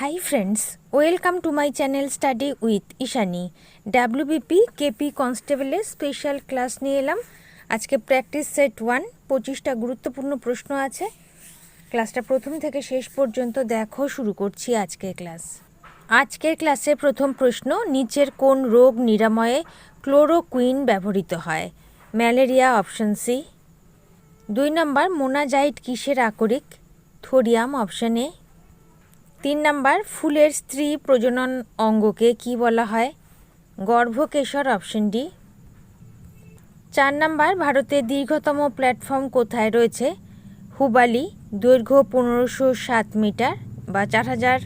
Hi friends welcome to my channel study with Ishani WBP KP কনস্টেবলের special class নিয়ে এলাম। আজকে practice set one পঁচিশটা গুরুত্বপূর্ণ প্রশ্ন আছে। ক্লাসটা প্রথম থেকে শেষ পর্যন্ত দেখো, শুরু করছি আজকের ক্লাস আজকের ক্লাসে প্রথম প্রশ্ন, নিচের কোন রোগ নিরাময়ে ক্লোরোকুইন ব্যবহৃত হয়? ম্যালেরিয়া অপশন সি দুই নম্বর, মোনাজাইট কিসের আকরিক? থোরিয়াম অপশন এ নাম্বার, ফুলের স্ত্রী প্রজনন অঙ্গকে কি বলা হয়? গর্ভকেশর অপশন ডি চার নাম্বার, ভারতের দীর্ঘতম প্ল্যাটফর্ম কোথায় রয়েছে? হুবালি, দৈর্ঘ্য পনেরোশো সাত মিটার বা চার হাজার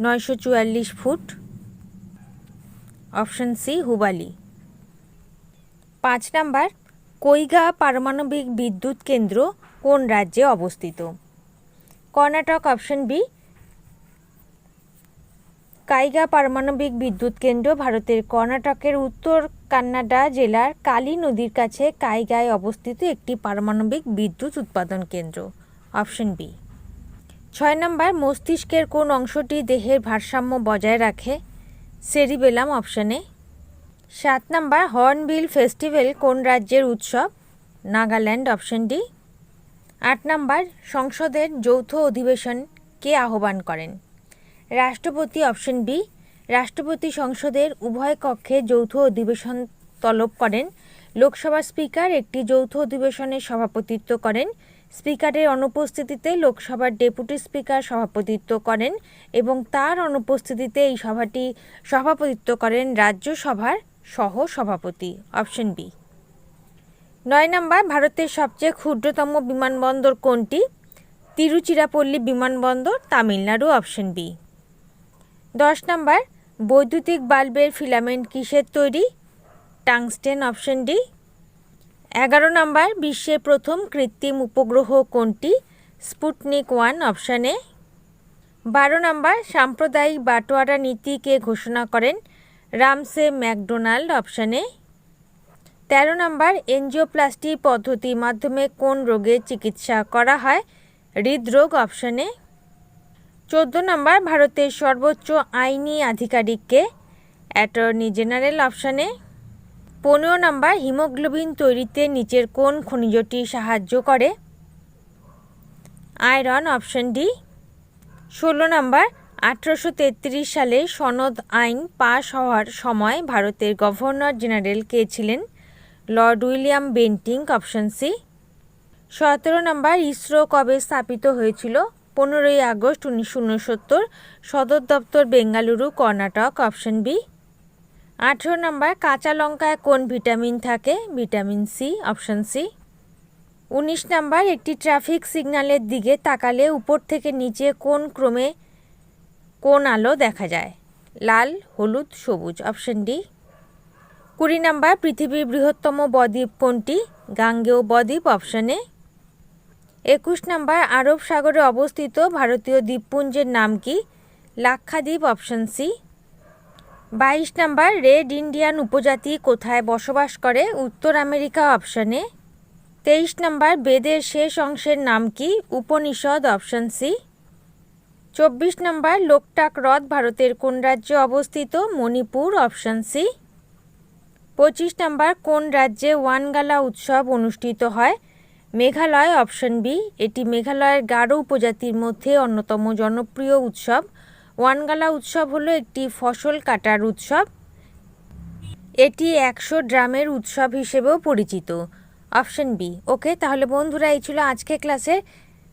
নয়শো চুয়াল্লিশ ফুট। Option C হুবালি। পাঁচ নাম্বার, কৈগা পারমাণবিক বিদ্যুৎ কেন্দ্র কোন রাজ্যে অবস্থিত? কর্ণাটক অপশন বি কাইগা পারমাণবিক বিদ্যুৎ কেন্দ্র ভারতের কর্ণাটকের উত্তর কান্নাডা জেলার কালী নদীর কাছে কাইগায় অবস্থিত একটি পারমাণবিক বিদ্যুৎ উৎপাদন কেন্দ্র, অপশন বি। ছয় নম্বর, মস্তিষ্কের কোন অংশটি দেহের ভারসাম্য বজায় রাখে? সেরিবেলাম, অপশনে সাত নম্বর, হর্নবিল ফেস্টিভ্যাল কোন রাজ্যের উৎসব? Nagaland, option D. আট নম্বর, সংসদের যৌথ অধিবেশন কে আহ্বান করেন? রাষ্ট্রপতি অপশন বি, রাষ্ট্রপতি সংসদের উভয় কক্ষে যৌথ অধিবেশন তলব করেন। লোকসভার স্পিকার একটি যৌথ অধিবেশনের সভাপতিত্ব করেন। স্পিকারের অনুপস্থিতিতে লোকসভার ডেপুটি স্পিকার সভাপতিত্ব করেন এবং তার অনুপস্থিতিতে এই সভাটি সভাপতিত্ব করেন রাজ্যসভার সহ সভাপতি অপশন বি। নয় নম্বর, ভারতের সবচেয়ে ক্ষুদ্রতম বিমানবন্দর কোনটি? তিরুচিরাপল্লী বিমানবন্দর, তামিলনাড়ু, অপশন বি। দশ নম্বর, বৈদ্যুতিক বাল্বের ফিলামেন্ট কিসের তৈরি? Tungsten option D. এগারো নম্বর, বিশ্বের প্রথম কৃত্রিম উপগ্রহ কোনটি? স্পুটনিক ওয়ান অপশানে বারো নম্বর, সাম্প্রদায়িক বাটোয়ারা নীতিকে ঘোষণা করেন? রামসে ম্যাকডোনাল্ড অপশানে তেরো নম্বর, এনজিওপ্লাস্টি পদ্ধতির মাধ্যমে কোন রোগের চিকিৎসা করা হয়? হৃদরোগ অপশানে চোদ্দ নম্বর, ভারতের সর্বোচ্চ আইনি আধিকারিককে অ্যাটর্নি জেনারেল অপশানে। পনেরো নম্বর, হিমোগ্লোবিন তৈরিতে নিচের কোন খনিজটি সাহায্য করে? Iron option D. ষোলো নম্বর, আঠারোশো সালে সনদ আইন পাশ হওয়ার সময় ভারতের গভর্নর জেনারেল কে ছিলেন? Lord William Bentinck option C. সতেরো নম্বর, ইসরো কবে স্থাপিত হয়েছিল? পনেরোই আগস্ট উনিশশো উনসত্তর, সদর দপ্তর বেঙ্গালুরু, কর্ণাটক অপশন বি আঠেরো নম্বর, কাঁচা লঙ্কায় কোন ভিটামিন থাকে? ভিটামিন সি অপশন সি উনিশ নাম্বার, একটি ট্রাফিক সিগন্যালের দিকে তাকালে উপর থেকে নিচে কোন ক্রমে কোন আলো দেখা যায়? লাল, হলুদ, সবুজ অপশন ডি কুড়ি নাম্বার, পৃথিবীর বৃহত্তম বদ্বীপ কোনটি? গাঙ্গেয় বদ্বীপ অপশনে একুশ নাম্বার, আরব সাগরে অবস্থিত ভারতীয় দ্বীপপুঞ্জের নাম কি? লাক্ষাদ্বীপ অপশন সি বাইশ নাম্বার, রেড ইন্ডিয়ান উপজাতি কোথায় বসবাস করে? উত্তর আমেরিকা অপশনে তেইশ নাম্বার, বেদের শেষ অংশের নাম কি? উপনিষদ অপশন সি চব্বিশ নম্বর, লোকটাক হ্রদ ভারতের কোন রাজ্যে অবস্থিত? মণিপুর অপশন সি পঁচিশ নম্বর, কোন রাজ্যে ওয়ানগালা উৎসব অনুষ্ঠিত হয়? মেঘালয় অপশন বি, এটি মেঘালয়ের গাঢ় উপজাতির মধ্যে অন্যতম জনপ্রিয় উৎসব। ওয়ানগালা উৎসব হলো একটি ফসল কাটার উৎসব। এটি একশো ড্রামের উৎসব হিসেবেও পরিচিত। অপশন বি, ওকে, তাহলে বন্ধুরা, এই ছিল আজকে ক্লাসে